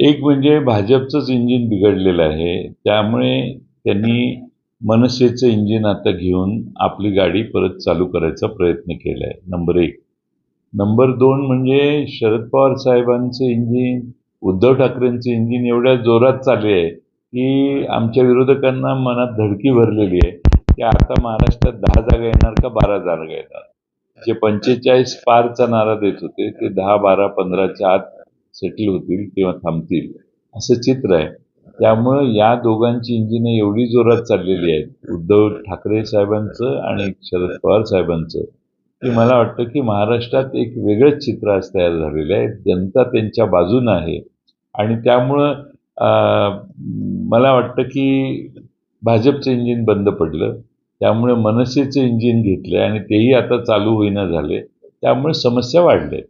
एक म्हणजे भाजपचंच इंजिन बिघडलेलं आहे. त्यामुळे त्यांनी मनसेचं इंजिन आता घेऊन आपली गाडी परत चालू करायचा प्रयत्न केला आहे नंबर एक. नंबर दोन म्हणजे शरद पवार साहेबांचं इंजिन उद्धव ठाकरेंचं इंजिन एवढ्या जोरात चालले आहे की आमच्या विरोधकांना मनात धडकी भरलेली आहे की आता महाराष्ट्रात दहा जागा येणार का बारा जागा येणार? जे पंचेचाळीस पारचा नारा देत होते ते दहा बारा पंधराच्या आत सेटल होतील किंवा थांबतील असं चित्र आहे. त्यामुळं या दोघांची इंजिनं एवढी जोरात चाललेली आहेत. उद्धव ठाकरे साहेबांचं आणि शरद पवार साहेबांचं की मला वाटतं की महाराष्ट्रात एक वेगळंच चित्र आज तयार झालेलं आहे. जनता त्यांच्या बाजूनं आहे. आणि त्यामुळं मला वाटतं की भाजपचं इंजिन बंद पडलं. त्यामुळे मनसेचं इंजिन घेतलं आणि तेही आता चालू होईना झाले. त्यामुळे समस्या वाढल्या